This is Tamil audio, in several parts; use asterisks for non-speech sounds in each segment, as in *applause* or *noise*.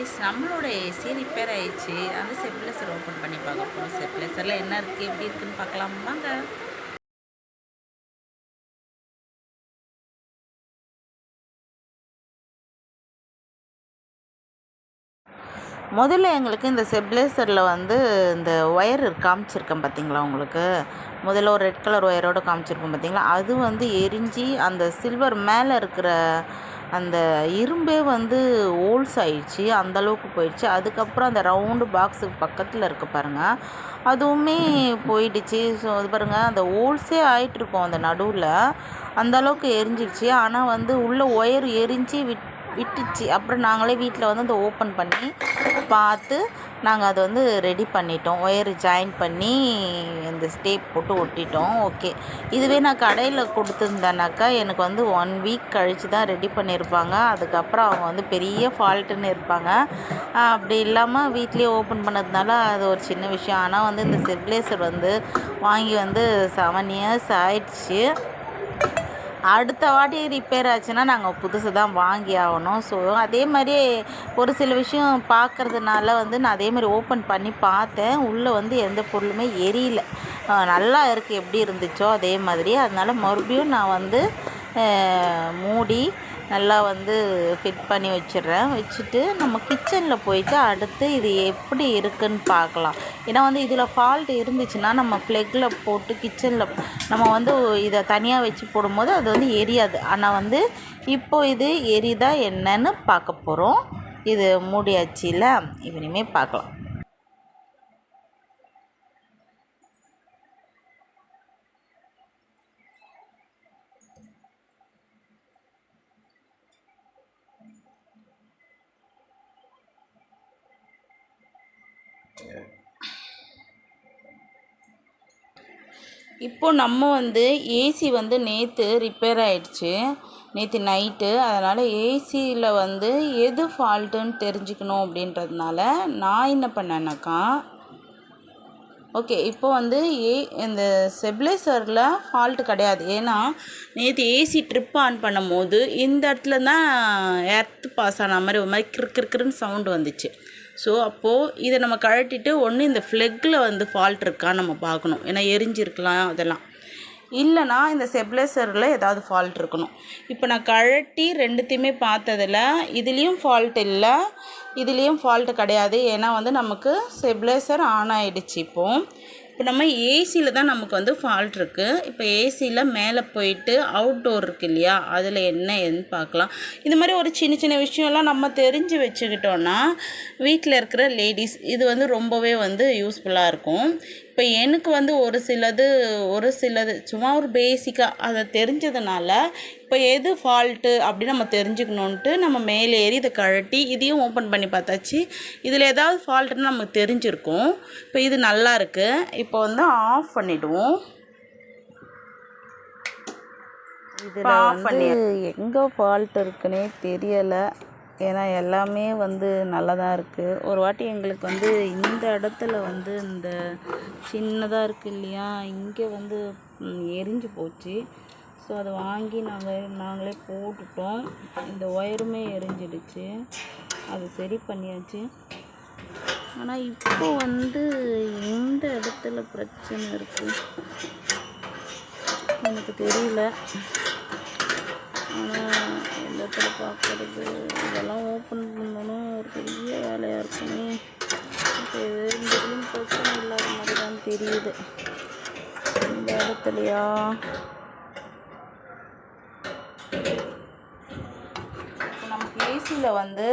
கைஸ் நம்மளோட ஏசி ரிப்பேர் ஆயிடுச்சு அந்த ஸ்டெப்லைசர் ஓப்பன் பண்ணி பார்க்க போகிறோம் ஸ்டெப்லைசரில் என்ன இருக்குது எப்படி இருக்குன்னு பார்க்கலாம். வாங்க. முதல்ல எங்களுக்கு இந்த ஸ்டெப்லைசரில் வந்து இந்த ஒயர் காமிச்சிருக்கேன் பார்த்தீங்களா உங்களுக்கு? முதல்ல ஒரு ரெட் கலர் ஒயரோடு காமிச்சிருக்கோம் பார்த்தீங்களா அது வந்து எரிஞ்சு அந்த சில்வர் மேலே இருக்கிற அந்த இரும்பே வந்து ஓல்ஸ் ஆயிடுச்சு அந்த அளவுக்கு போயிடுச்சு. அதுக்கப்புறம் அந்த ரவுண்டு பாக்ஸுக்கு பக்கத்தில் இருக்க பாருங்கள் அதுவுமே போயிடுச்சு. ஸோ அது பாருங்கள் அந்த ஓல்ஸே ஆயிட்டிருக்கும் அந்த நடுவில். அந்த அளவுக்கு எரிஞ்சிடுச்சு ஆனால் வந்து உள்ள ஒயர் எரிஞ்சு விட் விட்டுச்சு அப்புறம் நாங்களே வீட்டில் வந்து அதை ஓப்பன் பண்ணி பார்த்து நாங்கள் அதை வந்து ரெடி பண்ணிட்டோம். ஒயர் ஜாயின் பண்ணி இந்த ஸ்டேப் போட்டு ஒட்டிட்டோம். ஓகே இதுவே நான் கடையில் கொடுத்துருந்தேனாக்கா எனக்கு வந்து ஒன் வீக் கழித்து தான் ரெடி பண்ணியிருப்பாங்க அதுக்கப்புறம் அவங்க வந்து பெரிய ஃபால்ட்டுன்னு இருப்பாங்க. அப்படி இல்லாமல் வீட்லேயே ஓப்பன் பண்ணதுனால அது ஒரு சின்ன விஷயம். ஆனால் வந்து இந்த ஸ்டெப்லேசர் வந்து வாங்கி வந்து செவன் இயர்ஸ் ஆயிடுச்சு. அடுத்த வாட்டி ரிப்பேர் ஆச்சுன்னா நாங்கள் புதுசு தான் வாங்கி ஆகணும். ஸோ அதே மாதிரி ஒரு சில விஷயம் பார்க்கறதுனால வந்து நான் அதே மாதிரி ஓப்பன் பண்ணி பார்த்தேன். உள்ளே வந்து எந்த பொருளுமே எரியல. நல்லா இருக்குது எப்படி இருந்துச்சோ அதே மாதிரி அதனால் மறுபடியும் நான் வந்து மூடி நல்லா வந்து ஃபிட் பண்ணி வச்சிடுறேன். வச்சுட்டு நம்ம கிச்சனில் போயிட்டு அடுத்து இது எப்படி இருக்குன்னு பார்க்கலாம். ஏன்னா வந்து இதில் ஃபால்ட் இருந்துச்சுன்னா நம்ம ஃப்ளெக்கில் போட்டு கிச்சனில் நம்ம வந்து இதை தனியாக வச்சு போடும்போது அது வந்து எரியாது. ஆனால் வந்து இப்போ இது எரிதா என்னன்னு பார்க்க போகிறோம் இது மூடியாச்சு இல்லை? இவனையுமே பார்க்கலாம். இப்போ நம்ம வந்து ஏசி வந்து நேற்று ரிப்பேர் ஆயிடுச்சு. நேற்று நைட்டு அதனால் ஏசியில் வந்து எது ஃபால்ட்டுன்னு தெரிஞ்சுக்கணும் அப்படின்றதுனால நான் என்ன பண்ணேன்னாக்கா ஓகே இப்போ வந்து ஏ இந்த ஸ்டெபிலைசரில் ஃபால்ட்டு கிடையாது. ஏன்னா நேற்று ஏசி ட்ரிப் ஆன் பண்ணும்போது இந்த இடத்துல தான் எர்த் பாஸ் ஆன மாதிரி ஒரு மாதிரி கிரு கிறுன்னு சவுண்டு வந்துச்சு. ஸோ அப்போது இதை நம்ம கழட்டிட்டு ஒன்று இந்த ஃப்ளெக்கில் வந்து ஃபால்ட் இருக்கான்னு நம்ம பார்க்கணும். ஏன்னா எரிஞ்சிருக்கலாம் அதெல்லாம். இல்லைனா இந்த ஸ்டெபிலைசரில் ஏதாவது ஃபால்ட் இருக்கணும். இப்போ நான் கழட்டி ரெண்டுத்தையுமே பார்த்ததில் இதுலேயும் ஃபால்ட் இல்லை இதுலேயும் ஃபால்ட்டு கிடையாது. ஏன்னா வந்து நமக்கு ஸ்டெபிலைசர் ஆன் ஆகிடுச்சு இப்போது இப்போ நம்ம ஏசியில் தான் நமக்கு வந்து ஃபால்ட் இருக்குது இப்போ ஏசியில் மேலே போயிட்டு அவுட்டோர் இருக்கு இல்லையா? அதில் என்ன ஏதுன்னு பார்க்கலாம். இந்த மாதிரி ஒரு சின்ன சின்ன விஷயம்லாம் நம்ம தெரிஞ்சு வச்சுக்கிட்டோன்னா வீட்டில் இருக்கிற லேடிஸ் இது வந்து ரொம்பவே வந்து யூஸ்ஃபுல்லாக இருக்கும். இப்போ எனக்கு வந்து ஒரு சிலது ஒரு சிலது சும்மா ஒரு பேசிக்காக அதை தெரிஞ்சதுனால இப்போ எது ஃபால்ட்டு அப்படின்னு நம்ம தெரிஞ்சுக்கணுன்ட்டு நம்ம மேலே ஏறி இதை கழட்டி இதையும் ஓப்பன் பண்ணி பார்த்தாச்சு. இதில் ஏதாவது ஃபால்ட்டுன்னு நமக்கு தெரிஞ்சிருக்கும். இப்போ இது நல்லா இருக்குது இப்போ வந்து ஆஃப் பண்ணிவிடுவோம் இதில் வந்து எங்கே ஃபால்ட் இருக்குன்னே தெரியலை. ஏன்னா எல்லாமே வந்து நல்லா தான் இருக்குது ஒரு வாட்டி எங்களுக்கு வந்து இந்த இடத்துல வந்து இந்த சின்னதாக இருக்குது இல்லையா இங்கே வந்து எரிஞ்சு போச்சு. ஸோ அதை வாங்கி நாங்கள் நாங்களே போட்டுட்டோம். இந்த ஒயருமே எரிஞ்சிடுச்சு. அது சரி பண்ணியாச்சு. ஆனால் இப்போ வந்து எந்த இடத்துல பிரச்சனை இருக்குது எனக்கு தெரியல. ஆனால் இடத்துல பார்க்குறது இதெல்லாம் ஓப்பன் பண்ணணும் ஒரு பெரிய வேலையாக இருக்குமே. இப்போ இது இந்த இதுலையும் பிரச்சனை இல்லாத மாதிரி தான் தெரியுது. இந்த இடத்துலையா? நமக்கு ஏசியில் வந்து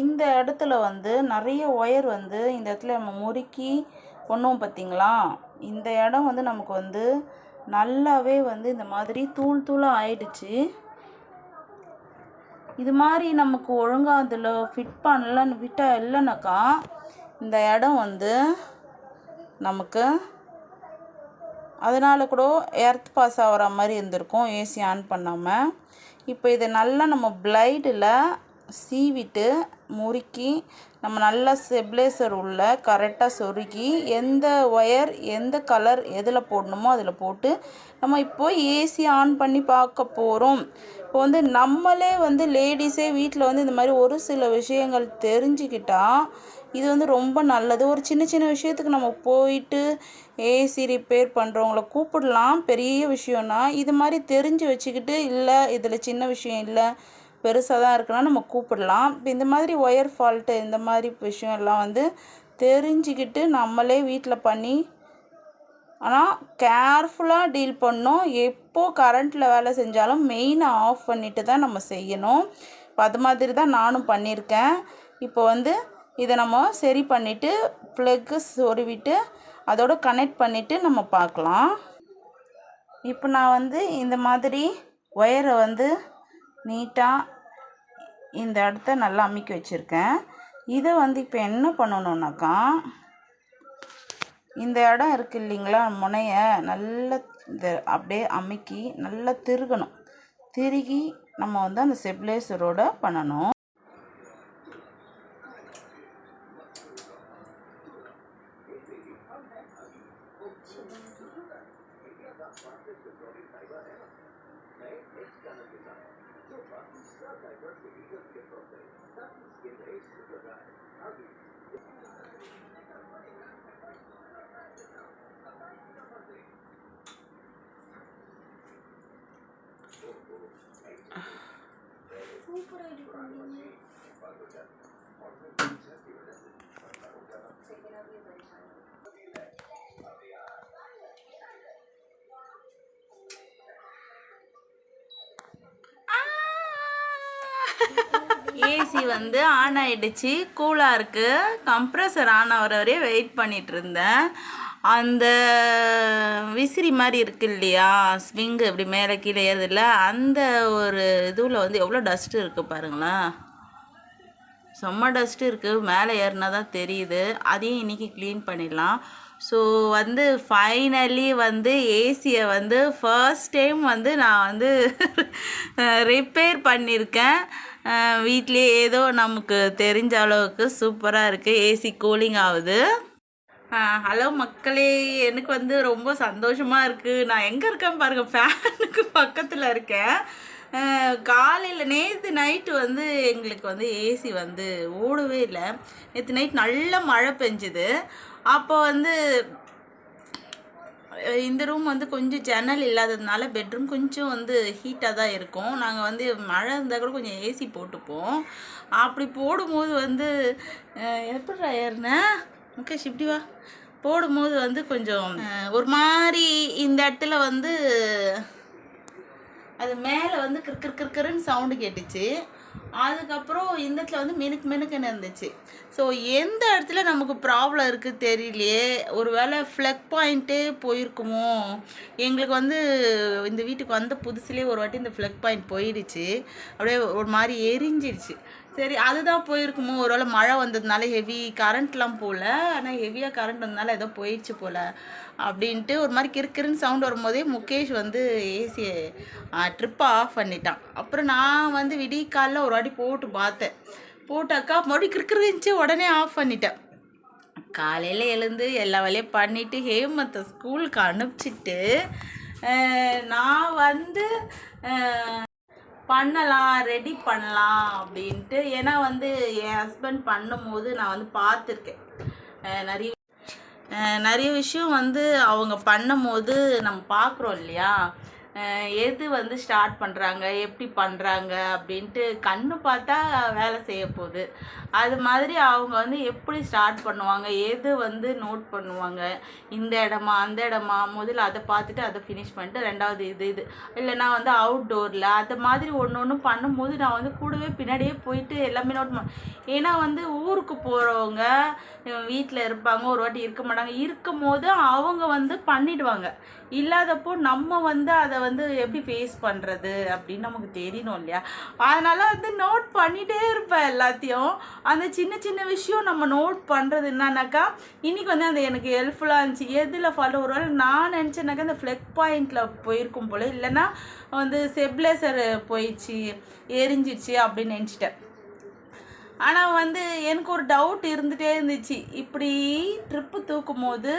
இந்த இடத்துல வந்து நிறைய ஒயர் வந்து இந்த இடத்துல நம்ம முறுக்கி பண்ணுவோம் பார்த்திங்களா இந்த இடம் வந்து நமக்கு வந்து நல்லாவே வந்து இந்த மாதிரி தூள் தூளாக ஆயிடுச்சு. இது மாதிரி நமக்கு ஒழுங்காக அதில் ஃபிட் பண்ணலன்னு விட்டால் இல்லைனாக்கா இந்த இடம் வந்து நமக்கு அதனால் கூட எர்த் பாஸ் ஆகிற மாதிரி இருந்திருக்கும் ஏசி ஆன் பண்ணாமல் இப்போ இதை நல்லா நம்ம பிளைடில் சீவிட்டு முறுக்கி நம்ம நல்லா ஸ்டெபிலைசர் உள்ள கரெக்டாக சொருக்கி எந்த ஒயர் எந்த கலர் எதில் போடணுமோ அதில் போட்டு நம்ம இப்போ ஏசி ஆன் பண்ணி பார்க்க போகிறோம் இப்போ வந்து நம்மளே வந்து லேடிஸே வீட்டில் வந்து இந்த மாதிரி ஒரு சில விஷயங்கள் தெரிஞ்சுக்கிட்டா இது வந்து ரொம்ப நல்லது. ஒரு சின்ன சின்ன விஷயத்துக்கு நம்ம போயிட்டு ஏசி ரிப்பேர் பண்ணுறவங்கள கூப்பிடலாம். பெரிய விஷயம்னா இது மாதிரி தெரிஞ்சு வச்சுக்கிட்டு இல்லை இதில் சின்ன விஷயம் இல்லை பெருசாக தான் இருக்குன்னா நம்ம கூப்பிடலாம். இப்போ இந்த மாதிரி ஒயர் ஃபால்ட்டு இந்த மாதிரி விஷயம் எல்லாம் வந்து தெரிஞ்சுக்கிட்டு நம்மளே வீட்டில் பண்ணி ஆனால் கேர்ஃபுல்லாக டீல் பண்ணோம். எப்போது கரண்ட்டில் வேலை செஞ்சாலும் மெயினை ஆஃப் பண்ணிட்டு தான் நம்ம செய்யணும். இப்போ அது மாதிரி தான் நானும் பண்ணியிருக்கேன். இப்போ வந்து இதை நம்ம சரி பண்ணிவிட்டு ப்ளக்கு சொருவிட்டு அதோட கனெக்ட் பண்ணிவிட்டு நம்ம பார்க்கலாம். இப்போ நான் வந்து இந்த மாதிரி ஒயரை வந்து நீட்டாக இந்த இடத்த நல்லா அமுக்கி வச்சுருக்கேன். இதை வந்து இப்போ என்ன பண்ணணுன்னாக்கா இந்த இடம் இருக்குது இல்லைங்களா முனையை நல்லா இந்த அப்படியே அமுக்கி நல்லா திருகணும். திருகி நம்ம வந்து அந்த ஸ்டெபிளைசரோட பண்ணணும். ஏசி வந்து ஆன் ஆயிடுச்சு கூலாக இருக்குது கம்ப்ரஸர் ஆன் ஆகிற வரையும் வெயிட் பண்ணிட்டு இருந்தேன். அந்த விசிறி மாதிரி இருக்கு இல்லையா? ஸ்விங்கு இப்படி மேலே கீழே ஏறுதில்ல அந்த ஒரு இதுவில் வந்து எவ்வளோ டஸ்ட்டு இருக்குது பாருங்களேன் செம்ம டஸ்ட்டு இருக்குது மேலே ஏறினா தான் தெரியுது. அதையும் இன்றைக்கி க்ளீன் பண்ணிடலாம். ஸோ வந்து ஃபைனலி வந்து ஏசியை வந்து ஃபர்ஸ்ட் டைம் வந்து நான் வந்து *laughs* ரிப்பேர் பண்ணியிருக்கேன். வீட்லேயே ஏதோ நமக்கு தெரிஞ்ச அளவுக்கு சூப்பராக இருக்குது ஏசி கூலிங் ஆகுது. ஹலோ மக்களே எனக்கு வந்து ரொம்ப சந்தோஷமாக இருக்குது நான் எங்கே *laughs* இருக்கேன் பாருங்கள் ஃபேனுக்கு பக்கத்தில் இருக்கேன். காலையில் நேற்று நைட்டு வந்து எங்களுக்கு வந்து ஏசி வந்து ஓடவே இல்லை. நேற்று நைட் நல்ல மழை பெஞ்சுது. அப்போ வந்து இந்த ரூம் வந்து கொஞ்சம் ஜன்னல் இல்லாததுனால பெட்ரூம் கொஞ்சம் வந்து ஹீட்டாக தான் இருக்கும். நாங்கள் வந்து மழை இருந்தால் கூட கொஞ்சம் ஏசி போட்டுப்போம். அப்படி போடும்போது வந்து எப்படி ஏறினேன் முகேஷ் இப்படி வா. போடும்போது வந்து கொஞ்சம் ஒரு மாதிரி இந்த இடத்துல வந்து அது மேலே வந்து கிறு கிறு சவுண்டு கேட்டுச்சு. அதுக்கப்புறம் இந்த இடத்துல வந்து மினுக்கு மினுக்குன்னு இருந்துச்சு. ஸோ எந்த இடத்துல நமக்கு ப்ராப்ளம் இருக்குது தெரியலையே. ஒரு வேளை ஃப்ளக் பாயிண்ட்டே போயிருக்குமோ. எங்களுக்கு வந்து இந்த வீட்டுக்கு வந்த புதுசுலேயே ஒரு வாட்டி இந்த ஃப்ளக் பாயிண்ட் போயிடுச்சு. அப்படியே ஒரு மாதிரி எரிஞ்சிடுச்சு. சரி அதுதான் போயிருக்குமோ? ஒரு வேளை மழை வந்ததுனால ஹெவி கரண்ட்லாம் போகல ஆனால் ஹெவியாக கரண்ட் வந்ததுனால ஏதோ போயிடுச்சு போல் அப்படின்ட்டு ஒரு மாதிரி கிறுக்கிறுன்னு சவுண்ட் வரும்போதே முகேஷ் வந்து ஏசியை ட்ரிப்பை ஆஃப் பண்ணிட்டான். அப்புறம் நான் வந்து விடிய காலைல ஒரு வாட்டி போட்டு பார்த்தேன். போட்டாக்கா மறுபடியும் கிறுக்கிறுந்துச்சு உடனே ஆஃப் பண்ணிட்டேன். காலையில் எழுந்து எல்லா வேலையும் பண்ணிவிட்டு ஹேமத்தை ஸ்கூலுக்கு அனுப்பிச்சிட்டு நான் வந்து பண்ணலாம் ரெடி பண்ணலாம் அப்படின்ட்டு. ஏன்னா வந்து என் ஹஸ்பண்ட் பண்ணும்போது நான் வந்து பார்த்துருக்கேன். அஹ் நிறைய அஹ் நிறைய விஷயம் வந்து அவங்க பண்ணும்போது நம்ம பார்க்குறோம் இல்லையா? எது வந்து ஸ்டார்ட் பண்ணுறாங்க எப்படி பண்ணுறாங்க அப்படின்ட்டு கண்ணு பார்த்தா வேலை செய்ய போகுது. அது மாதிரி அவங்க வந்து எப்படி ஸ்டார்ட் பண்ணுவாங்க எது வந்து நோட் பண்ணுவாங்க இந்த இடமா அந்த இடமா முதல்ல அதை பார்த்துட்டு அதை ஃபினிஷ் பண்ணிட்டு ரெண்டாவது இது இது. இல்லைன்னா வந்து அவுட்டோரில் அது மாதிரி ஒன்று ஒன்று பண்ணும்போது நான் வந்து கூடவே பின்னாடியே போயிட்டு எல்லாமே நோட் பண்ண ஏன்னா வந்து ஊருக்கு போகிறவங்க வீட்டில் இருப்பாங்க ஒரு வாட்டி இருக்க மாட்டாங்க. இருக்கும் போது அவங்க வந்து பண்ணிடுவாங்க. இல்லாதப்போ நம்ம வந்து அதை வந்து எப்படி ஃபேஸ் பண்ணுறது அப்படின்னு நமக்கு தெரியணும் இல்லையா? அதனால் வந்து நோட் பண்ணிகிட்டே இருப்பேன் எல்லாத்தையும். அந்த சின்ன சின்ன விஷயம் நம்ம நோட் பண்ணுறது என்னன்னாக்கா இன்றைக்கி வந்து அந்த எனக்கு ஹெல்ப்ஃபுல்லாக இருந்துச்சு. எதில் ஃபாலோ ஒரு வேலை நான் நினச்சேனாக்கா அந்த ஃப்ளெக் பாயிண்டில் போயிருக்கும் போல். இல்லைன்னா வந்து செப்லேசர் போயிடுச்சு எரிஞ்சிடுச்சு அப்படின்னு நினச்சிட்டேன். ஆனால் வந்து எனக்கு ஒரு டவுட் இருந்துகிட்டே இருந்துச்சு. இப்படி ட்ரிப்பு தூக்கும் போது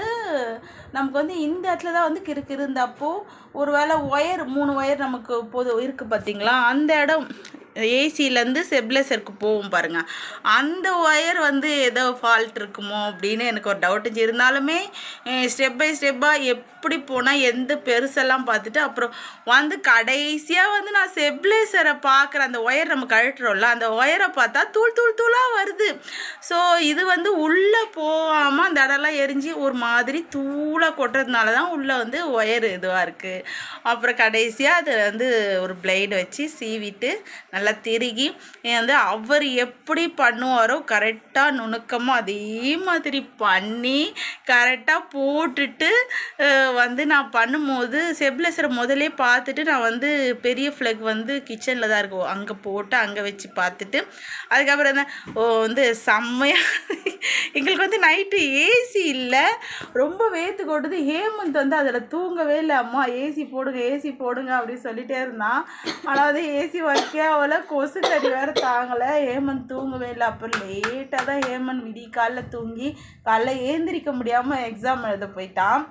நமக்கு வந்து இந்த இடத்துல தான் வந்து கிறுக்கு இருந்தப்போ ஒரு வேளை ஒயர் மூணு ஒயர் நமக்கு பொது இருக்குது பார்த்தீங்களா அந்த இடம் ஏசியிலேருந்து செப்லெசருக்கு போகும் பாருங்கள் அந்த ஒயர் வந்து ஏதோ ஃபால்ட் இருக்குமோ அப்படின்னு எனக்கு ஒரு டவுட் இருந்தாலுமே ஸ்டெப் பை ஸ்டெப்பாக எப்படி போனால் எந்த பெருசெல்லாம் பார்த்துட்டு அப்புறம் வந்து கடைசியாக வந்து நான் செப்லேசரை பார்க்குற அந்த ஒயர் நம்ம கழட்டுறோம்ல அந்த ஒயரை பார்த்தா தூள் தூள் தூளாக வருது. ஸோ இது வந்து உள்ளே போ அந்த இடம்லாம் எரிஞ்சு ஒரு மாதிரி தூளாக கொட்டுறதுனால தான் உள்ளே வந்து ஒயர் இதுவாக இருக்குது அப்புறம் கடைசியாக அதை வந்து ஒரு பிளேடு வச்சு சீவிட்டு நல்லா திருகி வந்து அவர் எப்படி பண்ணுவாரோ கரெக்டாக நுணுக்கமாக அதே மாதிரி பண்ணி கரெக்டாக போட்டுட்டு வந்து நான் பண்ணும்போது செப்லெசரை முதலே பார்த்துட்டு நான் வந்து பெரிய ஃப்ளக் வந்து கிச்சனில் தான் இருக்கும் அங்கே போட்டு அங்கே வச்சு பார்த்துட்டு அதுக்கப்புறம் தான் ஓ வந்து செம்மையாக எங்களுக்கு வந்து நைட்டு ஏசி இல்லை. ரொம்ப வேத்து கொட்டுது. ஹேமந்த் வந்து அதில் தூங்கவே இல்லை. அம்மா ஏசி போடுங்க ஏசி போடுங்க அப்படின்னு சொல்லிட்டே இருந்தான். ஆனால் வந்து ஏசி வைக்க அவளை கொசு கடி வேறு தாங்கலை. ஹேமந்த் தூங்கவே இல்லை. அப்புறம் லேட்டாக தான் ஹேமந்த் விடிய காலைல தூங்கி காலைல ஏந்திரிக்க முடியாமல் எக்ஸாம் எழுத போயிட்டான்.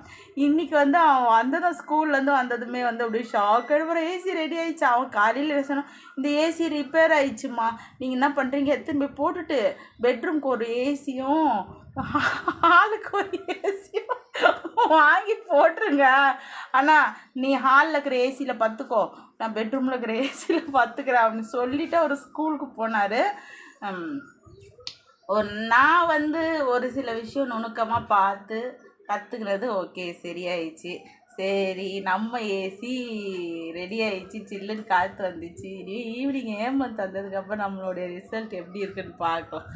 இன்னைக்கு வந்து அவன் வந்ததும் ஸ்கூல்லேருந்து வந்ததுமே வந்து அப்படியே ஷாக் அப்புறம் ஏசி ரெடி ஆயிடுச்சு. அவன் காலையில் சொன்னான் இந்த ஏசி ரிப்பேர் ஆயிடுச்சுமா நீங்கள் என்ன பண்ணுறீங்க எடுத்துன்னு போய் போட்டுட்டு பெட்ரூம்க்கு ஒரு ஏசியும் ஹாலுக்கு ஒரு ஏசி வாங்கி போட்டுருங்க. ஆனால் நீ ஹாலில் இருக்கிற ஏசியில் பார்த்துக்கோ நான் பெட்ரூமில் இருக்கிற ஏசியில் பார்த்துக்கிறேன் அப்படின்னு சொல்லிவிட்டு அவர் ஸ்கூலுக்கு போனார். ஒரு நான் வந்து ஒரு சில விஷயம் நுணுக்கமாக பார்த்து கற்றுக்கிறது ஓகே சரியாயிடுச்சு. சரி நம்ம ஏசி ரெடி ஆயிடுச்சு. சில்லுன்னு காற்று வந்துச்சு. இனி ஈவினிங் ஏமந்த் வந்ததுக்கப்புறம் நம்மளுடைய ரிசல்ட் எப்படி இருக்குன்னு பார்க்கலாம்.